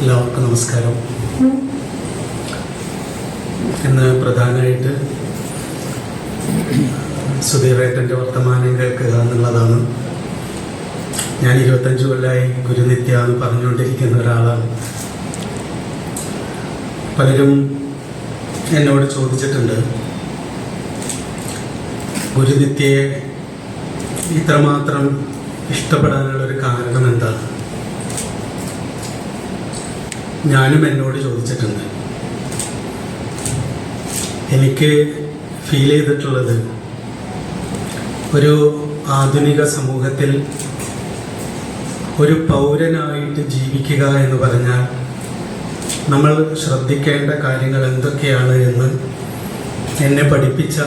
എല്ലാവർക്കും നമസ്കാരം. ഇന്ന് പ്രധാനമായിട്ട് സുധീറേട്ടന്റെ വർത്തമാനം കേൾക്കുക എന്നുള്ളതാണ്. ഞാൻ ഇരുപത്തഞ്ച് കൊല്ലമായി ഗുരുനിത്യ എന്ന് പറഞ്ഞുകൊണ്ടിരിക്കുന്ന ഒരാളാണ്. പലരും എന്നോട് ചോദിച്ചിട്ടുണ്ട് ഗുരുനിത്യയെ ഇത്രമാത്രം ഇഷ്ടപ്പെടാനുള്ളൊരു കാരണം എന്താണ് ഞാനും എന്നോട് ചോദിച്ചിട്ടുണ്ട്. എനിക്ക് ഫീൽ ചെയ്തിട്ടുള്ളത് ഒരു ആധുനിക സമൂഹത്തിൽ ഒരു പൗരനായിട്ട് ജീവിക്കുക എന്ന് പറഞ്ഞാൽ നമ്മൾ ശ്രദ്ധിക്കേണ്ട കാര്യങ്ങൾ എന്തൊക്കെയാണ് എന്ന് എന്നെ പഠിപ്പിച്ച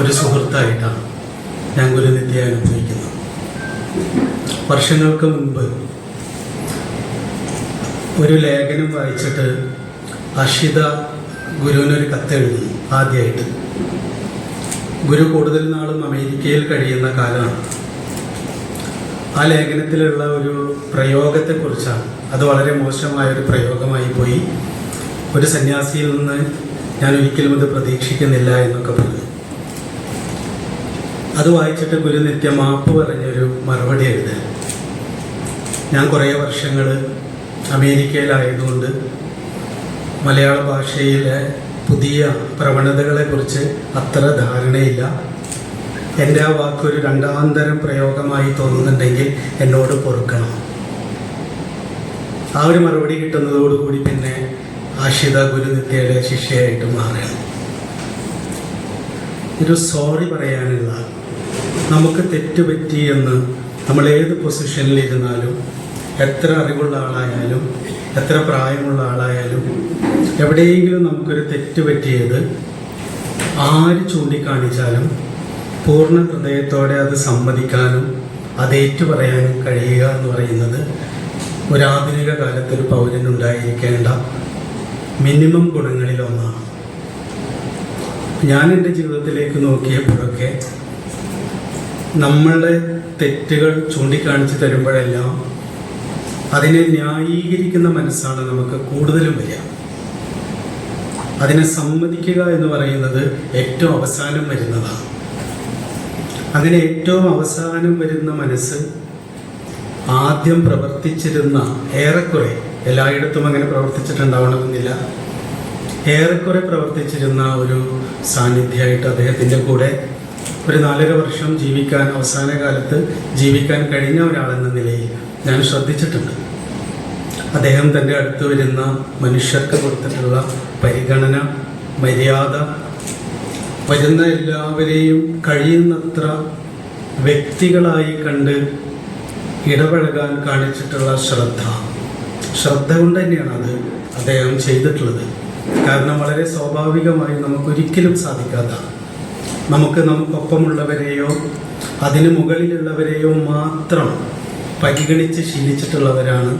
ഒരു സുഹൃത്തായിട്ടാണ് ഞാൻ ഗുരുനിത്യ അനുഭവിക്കുന്നത്. വർഷങ്ങൾക്ക് മുൻപ് ഒരു ലേഖനം വായിച്ചിട്ട് അഷിത ഗുരുവിനൊരു കത്തെഴുതി ആദ്യമായിട്ട് ഗുരു കൂടുതൽ നാളും അമേരിക്കയിൽ കഴിയുന്ന കാലമാണ്. ആ ലേഖനത്തിലുള്ള ഒരു പ്രയോഗത്തെക്കുറിച്ചാണ്. അത് വളരെ മോശമായ ഒരു പ്രയോഗമായി പോയി. ഒരു സന്യാസിയിൽ നിന്ന് ഞാൻ ഒരിക്കലും അത് പ്രതീക്ഷിക്കുന്നില്ല എന്നൊക്കെ പറഞ്ഞു. അത് വായിച്ചിട്ട് ഗുരു നിത്യ മാപ്പ് പറഞ്ഞൊരു മറുപടി എഴുതാൻ. ഞാൻ കുറേ വർഷങ്ങൾ അമേരിക്കയിലായതുകൊണ്ട് മലയാള ഭാഷയിലെ പുതിയ പ്രവണതകളെക്കുറിച്ച് അത്ര ധാരണയില്ല. എന്റെ ആ വാക്കൊരു രണ്ടാന്തരം പ്രയോഗമായി തോന്നുന്നുണ്ടെങ്കിൽ എന്നോട് പൊറുക്കണം. ആ ഒരു മറുപടി കിട്ടുന്നതോടുകൂടി പിന്നെ ആഷിത ഗുരുനിത്യയുടെ ശിഷ്യയായിട്ട് മാറണം. ഒരു സോറി പറയാനുള്ള നമുക്ക് തെറ്റുപറ്റി എന്ന് നമ്മൾ ഏത് പൊസിഷനിലിരുന്നാലും എത്ര അറിവുള്ള ആളായാലും എത്ര പ്രായമുള്ള ആളായാലും എവിടെയെങ്കിലും നമുക്കൊരു തെറ്റ് പറ്റിയത് ആര് ചൂണ്ടിക്കാണിച്ചാലും പൂർണ ഹൃദയത്തോടെ അത് സമ്മതിക്കാനും അത് ഏറ്റുപറയാനും കഴിയുക എന്ന് പറയുന്നത് ഒരു ആധുനിക കാലത്ത് ഒരു പൗരനുണ്ടായിരിക്കേണ്ട മിനിമം ഗുണങ്ങളിൽ ഒന്നാണ്. ഞാൻ എന്റെ ജീവിതത്തിലേക്ക് നോക്കിയപ്പോഴൊക്കെ നമ്മളുടെ തെറ്റുകൾ ചൂണ്ടിക്കാണിച്ച് തരുമ്പോഴെല്ലാം അതിനെ ന്യായീകരിക്കുന്ന മനസ്സാണ് നമുക്ക് കൂടുതലും വരിക. അതിനെ സമ്മതിക്കുക എന്ന് പറയുന്നത് ഏറ്റവും അവസാനം വരുന്നതാണ്. അങ്ങനെ ഏറ്റവും അവസാനം വരുന്ന മനസ്സ് ആദ്യം പ്രവർത്തിച്ചിരുന്ന ഏറെക്കുറെ എല്ലായിടത്തും അങ്ങനെ പ്രവർത്തിച്ചിട്ടുണ്ടാവണമെന്നില്ല. ഏറെക്കുറെ പ്രവർത്തിച്ചിരുന്ന ഒരു സാന്നിധ്യമായിട്ട് അദ്ദേഹത്തിന്റെ കൂടെ ഒരു നാലര വർഷം ജീവിക്കാൻ അവസാന കാലത്ത് ജീവിക്കാൻ കഴിഞ്ഞ ഒരാളെന്ന നിലയിൽ ഞാൻ ശ്രദ്ധിച്ചിട്ടുണ്ട്. അദ്ദേഹം തന്റെ അടുത്ത് വരുന്ന മനുഷ്യർക്ക് കൊടുത്തിട്ടുള്ള പരിഗണന മര്യാദ വരുന്ന എല്ലാവരെയും കഴിയുന്നത്ര വ്യക്തികളായി കണ്ട് ഇടപഴകാൻ കാണിച്ചിട്ടുള്ള ശ്രദ്ധ. ശ്രദ്ധ കൊണ്ട് തന്നെയാണ് അത് അദ്ദേഹം ചെയ്തിട്ടുള്ളത്. കാരണം വളരെ സ്വാഭാവികമായി നമുക്കൊരിക്കലും സാധിക്കാത്ത നമുക്ക് നമുക്കൊപ്പമുള്ളവരെയോ അതിന് മുകളിലുള്ളവരെയോ മാത്രം പരിഗണിച്ച് ശീലിച്ചിട്ടുള്ളവരാണ്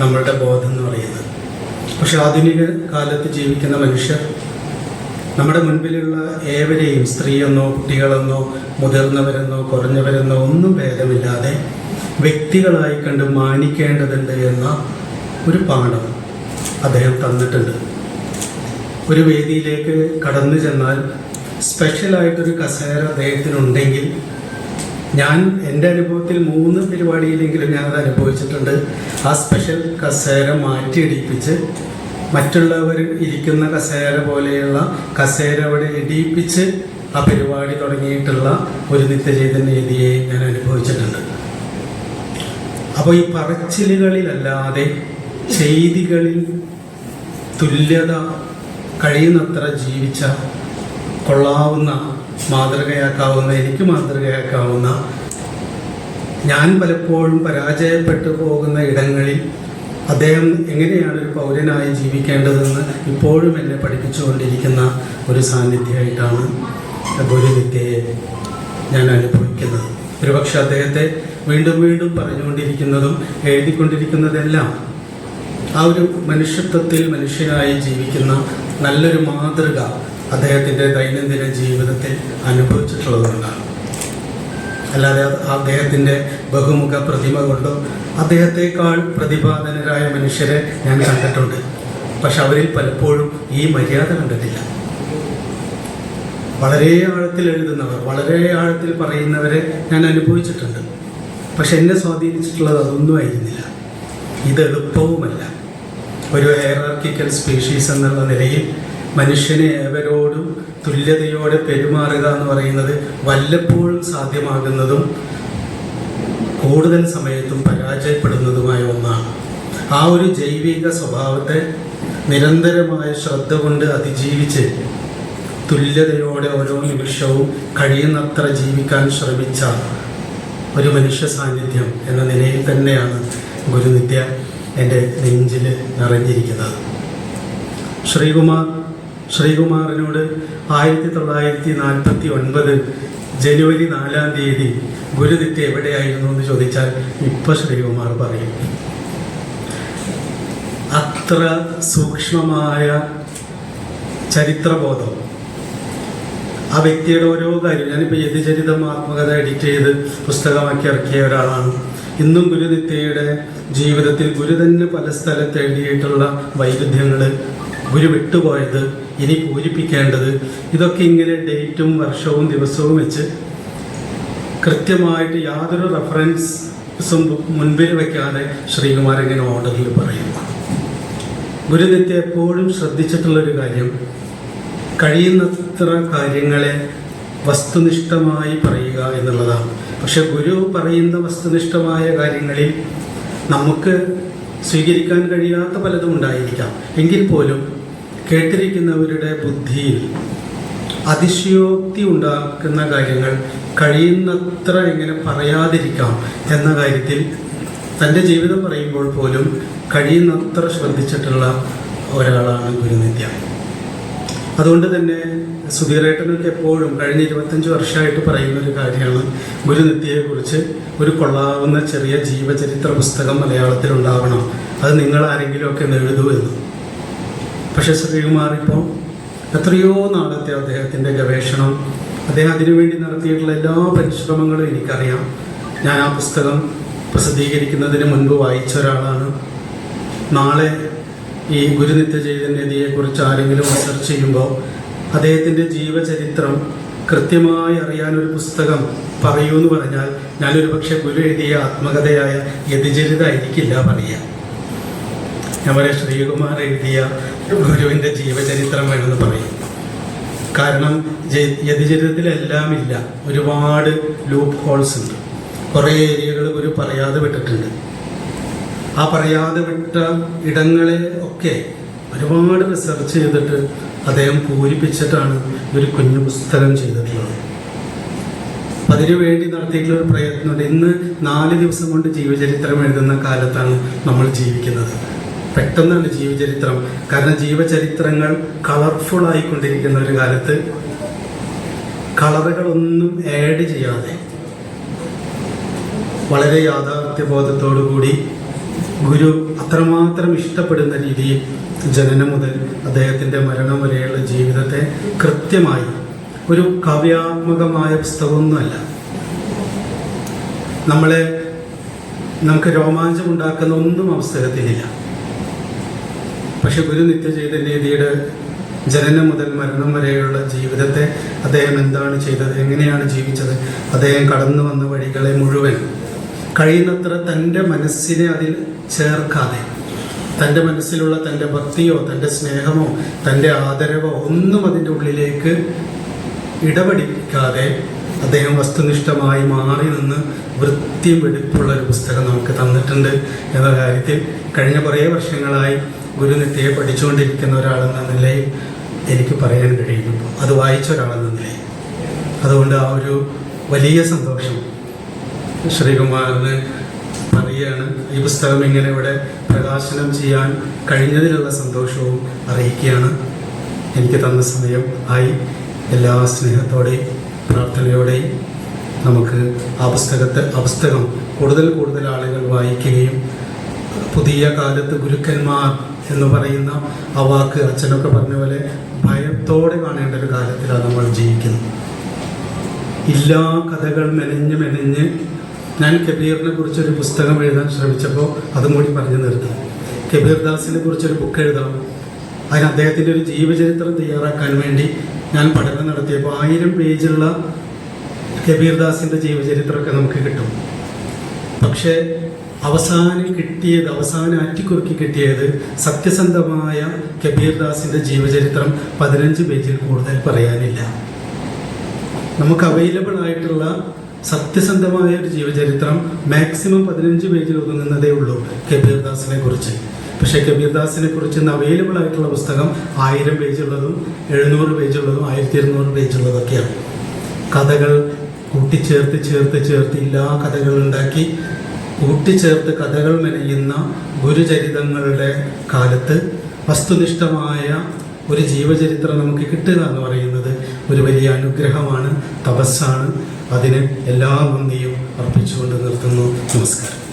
നമ്മളുടെ ബോധം എന്ന് പറയുന്നത്. പക്ഷെ ആധുനിക കാലത്ത് ജീവിക്കുന്ന മനുഷ്യർ നമ്മുടെ മുൻപിലുള്ള ഏവരെയും സ്ത്രീയെന്നോ കുട്ടികളെന്നോ മുതിർന്നവരെന്നോ കുറഞ്ഞവരെന്നോ ഒന്നും ഭേദമില്ലാതെ വ്യക്തികളായി കണ്ട് മാനിക്കേണ്ടതുണ്ട് എന്ന ഒരു പാഠം അദ്ദേഹം തന്നിട്ടുണ്ട്. ഒരു വേദിയിലേക്ക് കടന്നു ചെന്നാൽ സ്പെഷ്യലായിട്ടൊരു കസേര അദ്ദേഹത്തിനുണ്ടെങ്കിൽ ഞാൻ എന്റെ അനുഭവത്തിൽ മൂന്ന് പരിപാടിയിലെങ്കിലും ഞാനത് അനുഭവിച്ചിട്ടുണ്ട്. ആ സ്പെഷ്യൽ കസേര മാറ്റിയിടിപ്പിച്ച് മറ്റുള്ളവർ ഇരിക്കുന്ന കസേര പോലെയുള്ള കസേര അവിടെ ഇടിയിപ്പിച്ച് ആ പരിപാടി തുടങ്ങിയിട്ടുള്ള ഒരു നിത്യചൈതന്യ രീതിയെ ഞാൻ അനുഭവിച്ചിട്ടുണ്ട്. അപ്പോൾ ഈ പറച്ചിലുകളിലല്ലാതെ ചെയ്തികളിൽ തുല്യത കഴിയുന്നത്ര ജീവിച്ച കൊള്ളാവുന്ന മാതൃകയാക്കാവുന്ന എനിക്ക് മാതൃകയാക്കാവുന്ന ഞാൻ പലപ്പോഴും പരാജയപ്പെട്ടു പോകുന്ന ഇടങ്ങളിൽ അദ്ദേഹം എങ്ങനെയാണ് ഒരു പൗരനായി ജീവിക്കേണ്ടതെന്ന് ഇപ്പോഴും എന്നെ പഠിപ്പിച്ചുകൊണ്ടിരിക്കുന്ന ഒരു സാന്നിധ്യമായിട്ടാണ് ഗുരുവിദ്യയെ ഞാൻ അനുഭവിക്കുന്നത്. ഒരുപക്ഷെ അദ്ദേഹത്തെ വീണ്ടും വീണ്ടും പറഞ്ഞുകൊണ്ടിരിക്കുന്നതും എഴുതിക്കൊണ്ടിരിക്കുന്നതെല്ലാം ആ ഒരു മനുഷ്യത്വത്തിൽ മനുഷ്യനായി ജീവിക്കുന്ന നല്ലൊരു മാതൃക അദ്ദേഹത്തിന്റെ ദൈനംദിന ജീവിതത്തിൽ അനുഭവിച്ചിട്ടുള്ളതുകൊണ്ടാണ്. അല്ലാതെ അദ്ദേഹത്തിന്റെ ബഹുമുഖ പ്രതിമ കൊണ്ടോ അദ്ദേഹത്തെക്കാൾ പ്രതിപാദനരായ മനുഷ്യരെ ഞാൻ കണ്ടിട്ടുണ്ട്. പക്ഷെ അവരിൽ പലപ്പോഴും ഈ മര്യാദ കണ്ടിട്ടില്ല. വളരെ ആഴത്തിൽ എഴുതുന്നവർ വളരെ ആഴത്തിൽ പറയുന്നവരെ ഞാൻ അനുഭവിച്ചിട്ടുണ്ട്. പക്ഷെ എന്നെ സ്വാധീനിച്ചിട്ടുള്ളത് അതൊന്നും ആയിരുന്നില്ല. ഇത് എളുപ്പവുമല്ല. ഒരു ഹെയറാർക്കിക്കൽ സ്പീഷീസ് എന്നുള്ള നിലയിൽ മനുഷ്യനെ ഏവരോടും തുല്യതയോടെ പെരുമാറുക എന്ന് പറയുന്നത് വല്ലപ്പോഴും സാധ്യമാകുന്നതും കൂടുതൽ സമയത്തും പരാജയപ്പെടുന്നതുമായ ഒന്നാണ്. ആ ഒരു ജൈവിക സ്വഭാവത്തെ നിരന്തരമായ ശ്രദ്ധ കൊണ്ട് അതിജീവിച്ച് തുല്യതയോടെ ഓരോ നിമിഷവും കഴിയുന്നത്ര ജീവിക്കാൻ ശ്രമിച്ച ഒരു മനുഷ്യ സാന്നിധ്യം എന്ന നിലയിൽ തന്നെയാണ് ഗുരുനിത്യ എന്റെ നെഞ്ചിൽ നിറഞ്ഞിരിക്കുന്നത്. ശ്രീകുമാർ ശ്രീകുമാറിനോട് ആയിരത്തി തൊള്ളായിരത്തി നാൽപ്പത്തി ഒൻപത് ജനുവരി നാലാം തീയതി ഗുരുതിറ്റ് എവിടെയായിരുന്നു എന്ന് ചോദിച്ചാൽ ഇപ്പൊ ശ്രീകുമാർ പറയും. അത്ര സൂക്ഷ്മമായ ചരിത്രബോധം. ആ വ്യക്തിയുടെ ഓരോ കാര്യം ഞാനിപ്പോൾ യതിചരിതം ആത്മകഥ എഡിറ്റ് ചെയ്ത് പുസ്തകമാക്കി ഇറക്കിയ ഒരാളാണ്. ഇന്നും ഗുരുനിത്യയുടെ ജീവിതത്തിൽ ഗുരു തന്നെ പല സ്ഥലത്ത് എഴുതിയിട്ടുള്ള വൈരുദ്ധ്യങ്ങൾ ഗുരു വിട്ടുപോയത് ഇനി പൂരിപ്പിക്കേണ്ടത് ഇതൊക്കെ ഇങ്ങനെ ഡേറ്റും വർഷവും ദിവസവും വെച്ച് കൃത്യമായിട്ട് യാതൊരു റെഫറൻസും മുൻപിൽ വയ്ക്കാതെ ശ്രീകുമാർ ഇങ്ങനെ ഓർഡറിൽ പറയും. ഗുരുനിത്യ എപ്പോഴും ശ്രദ്ധിച്ചിട്ടുള്ളൊരു കാര്യം കഴിയുന്നത്ര കാര്യങ്ങളെ വസ്തുനിഷ്ഠമായി പറയുക എന്നുള്ളതാണ്. പക്ഷെ ഗുരു പറയുന്ന വസ്തുനിഷ്ഠമായ കാര്യങ്ങളിൽ നമുക്ക് സ്വീകരിക്കാൻ കഴിയാത്ത പലതും ഉണ്ടായിരിക്കാം. എങ്കിൽ പോലും കേട്ടിരിക്കുന്നവരുടെ ബുദ്ധിയിൽ അതിശയോക്തി ഉണ്ടാക്കുന്ന കാര്യങ്ങൾ കഴിയുന്നത്ര എങ്ങനെ പറയാതിരിക്കാം എന്ന കാര്യത്തിൽ തന്റെ ജീവിതം പറയുമ്പോൾ പോലും കഴിയുന്നത്ര ശ്രദ്ധിച്ചിട്ടുള്ള ഒരാളാണ് ഗുരുനിത്യ. അതുകൊണ്ട് തന്നെ സുധീറേട്ടനൊക്കെ എപ്പോഴും കഴിഞ്ഞ ഇരുപത്തഞ്ച് വർഷമായിട്ട് പറയുന്ന ഒരു കാര്യമാണ് ഗുരുനിത്യയെക്കുറിച്ച് ഒരു കൊള്ളാവുന്ന ചെറിയ ജീവചരിത്ര പുസ്തകം മലയാളത്തിൽ ഉണ്ടാവണം അത് നിങ്ങൾ ആരെങ്കിലുമൊക്കെ എഴുതൂ പക്ഷേ ശ്രീകുമാർ ഇപ്പോൾ എത്രയോ നാളത്തെ അദ്ദേഹത്തിന്റെ ഗവേഷണം അദ്ദേഹം അതിനുവേണ്ടി നടത്തിയിട്ടുള്ള എല്ലാ പരിശ്രമങ്ങളും എനിക്കറിയാം. ഞാൻ ആ പുസ്തകം പ്രസിദ്ധീകരിക്കുന്നതിന് മുൻപ് വായിച്ച ഒരാളാണ്. നാളെ ഈ ഗുരുനിത്യ ചൈതന്യതയെക്കുറിച്ച് ആരെങ്കിലും റിസർച്ച് ചെയ്യുമ്പോൾ അദ്ദേഹത്തിന്റെ ജീവചരിത്രം കൃത്യമായി അറിയാനൊരു പുസ്തകം പറയൂ എന്ന് പറഞ്ഞാൽ ഞാനൊരു പക്ഷേ ഗുരു എഴുതിയ ആത്മകഥയായ യതിചരിതായിരിക്കില്ല പറയുക. പറയാം ശ്രീകുമാർ എഴുതിയ ഗുരുവിന്റെ ജീവചരിത്രം എന്ന് പറയും. കാരണം യതിചരിത്രത്തിലെല്ലാം ഇല്ല ഒരുപാട് ലൂപ്പ് ഹോൾസ് ഉണ്ട്. കുറേ ഏരിയകൾ ഗുരു പറയാതെ വിട്ടിട്ടുണ്ട്. ആ പറയാതെ വിട്ട ഇടങ്ങളെ ഒക്കെ ഒരുപാട് റിസർച്ച് ചെയ്തിട്ട് അദ്ദേഹം പൂരിപ്പിച്ചിട്ടാണ് ഒരു കുഞ്ഞു പുസ്തകം ചെയ്തിട്ടുള്ളത്. അതിനു വേണ്ടി നടത്തിയിട്ടുള്ള ഒരു പ്രയത്നമുണ്ട്. ഇന്ന് നാല് ദിവസം കൊണ്ട് ജീവചരിത്രം എഴുതുന്ന കാലത്താണ് നമ്മൾ ജീവിക്കുന്നത്. പെട്ടെന്നാണ് ജീവചരിത്രം കാരണം ജീവചരിത്രങ്ങൾ കളർഫുൾ ആയിക്കൊണ്ടിരിക്കുന്ന ഒരു കാലത്ത് കളറുകളൊന്നും ആഡ് ചെയ്യാതെ വളരെ യാഥാർത്ഥ്യബോധത്തോടു കൂടി ഗുരു അത്രമാത്രം ഇഷ്ടപ്പെടുന്ന രീതിയിൽ ജനനം മുതൽ അദ്ദേഹത്തിന്റെ മരണം വരെയുള്ള ജീവിതത്തെ കൃത്യമായി ഒരു കാവ്യാത്മകമായ പുസ്തകമൊന്നുമല്ല. നമ്മളെ നമുക്ക് രോമാഞ്ചമുണ്ടാക്കുന്ന ഒന്നും ആ പുസ്തകത്തിലില്ല പക്ഷെ ഗുരു നിത്യചൈതന്യതിയുടെ ജനനം മുതൽ മരണം വരെയുള്ള ജീവിതത്തെ അദ്ദേഹം എന്താണ് ചെയ്തത്? എങ്ങനെയാണ് ജീവിച്ചത്? അദ്ദേഹം കടന്നു വന്ന വഴികളെ മുഴുവൻ കഴിയുന്നത്ര തന്റെ മനസ്സിനെ അതിൽ ചേർക്കാതെ തന്റെ മനസ്സിലുള്ള തന്റെ ഭക്തിയോ തന്റെ സ്നേഹമോ തന്റെ ആദരവോ ഒന്നും അതിന്റെ ഉള്ളിലേക്ക് ഇടപെടിക്കാതെ അദ്ദേഹം വസ്തുനിഷ്ഠമായി മാറി നിന്ന് വൃത്തി വെടിപ്പുള്ള ഒരു പുസ്തകം നമുക്ക് തന്നിട്ടുണ്ട് എന്ന കാര്യത്തിൽ കഴിഞ്ഞ കുറേ വർഷങ്ങളായി ഗുരുനിത്യയെ പഠിച്ചുകൊണ്ടിരിക്കുന്ന ഒരാളെന്ന നിലയിൽ എനിക്ക് പറയാൻ കഴിയുന്നു. അത് വായിച്ച ഒരാളെന്ന നിലയിൽ. അതുകൊണ്ട് ആ ഒരു വലിയ സന്തോഷം ശ്രീകുമാറിന് അറിയാണ്. ഈ പുസ്തകം ഇങ്ങനെ ഇവിടെ പ്രകാശനം ചെയ്യാൻ കഴിഞ്ഞതിലുള്ള സന്തോഷവും അറിയിക്കുകയാണ്. എനിക്ക് തന്ന സമയം ആയി. എല്ലാ സ്നേഹത്തോടെയും പ്രാർത്ഥനയോടെയും നമുക്ക് ആ പുസ്തകത്തെ ആ പുസ്തകം കൂടുതൽ കൂടുതൽ ആളുകൾ വായിക്കുകയും പുതിയ കാലത്ത് ഗുരുക്കന്മാർ എന്ന് പറയുന്ന ആ വാക്ക് അച്ഛനൊക്കെ പറഞ്ഞ പോലെ ഭയത്തോടെ കാണേണ്ട ഒരു കാലത്തിലാണ് നമ്മൾ ജീവിക്കുന്നത്. എല്ലാ കഥകൾ മെനഞ്ഞ് മെനഞ്ഞ് ഞാൻ കബീറിനെ കുറിച്ചൊരു പുസ്തകം എഴുതാൻ ശ്രമിച്ചപ്പോൾ അതും കൂടി പറഞ്ഞു നിർത്തി. കബീർ ദാസിനെ കുറിച്ചൊരു ബുക്ക് എഴുതാം. അതിന് അദ്ദേഹത്തിന്റെ ഒരു ജീവചരിത്രം തയ്യാറാക്കാൻ വേണ്ടി ഞാൻ പഠനം നടത്തിയപ്പോൾ ആയിരം പേജുള്ള കബീർദാസിന്റെ ജീവചരിത്രമൊക്കെ നമുക്ക് കിട്ടും. പക്ഷേ അവസാനം കിട്ടിയത് അവസാനം അറ്റിക്കുറുക്കി കിട്ടിയത് സത്യസന്ധമായ കബീർദാസിന്റെ ജീവചരിത്രം പതിനഞ്ച് പേജിൽ കൂടുതൽ പറയാനില്ല. നമുക്ക് അവൈലബിൾ ആയിട്ടുള്ള സത്യസന്ധമായ ഒരു ജീവചരിത്രം മാക്സിമം പതിനഞ്ച് പേജിൽ ഒതുങ്ങുന്നതേ ഉള്ളൂ കബീർദാസിനെ കുറിച്ച്. പക്ഷേ കബീർദാസിനെ കുറിച്ച് ഇന്ന് അവൈലബിൾ ആയിട്ടുള്ള പുസ്തകം ആയിരം പേജുള്ളതും എഴുന്നൂറ് പേജുള്ളതും ആയിരത്തി ഇരുന്നൂറ് പേജുള്ളതൊക്കെയാണ്. കഥകൾ കൂട്ടിച്ചേർത്ത് ചേർത്ത് ചേർത്ത് എല്ലാ കഥകൾ ഉണ്ടാക്കി കൂട്ടിച്ചേർത്ത് കഥകൾ മെനയുന്ന ഗുരുചരിതങ്ങളുടെ കാലത്ത് വസ്തുനിഷ്ഠമായ ഒരു ജീവചരിത്രം നമുക്ക് കിട്ടുക എന്ന് പറയുന്നത് ഒരു വലിയ അനുഗ്രഹമാണ് തപസ്സാണ്. അതിന് എല്ലാ നന്ദിയും അർപ്പിച്ചുകൊണ്ട് നിർത്തുന്നു. നമസ്കാരം.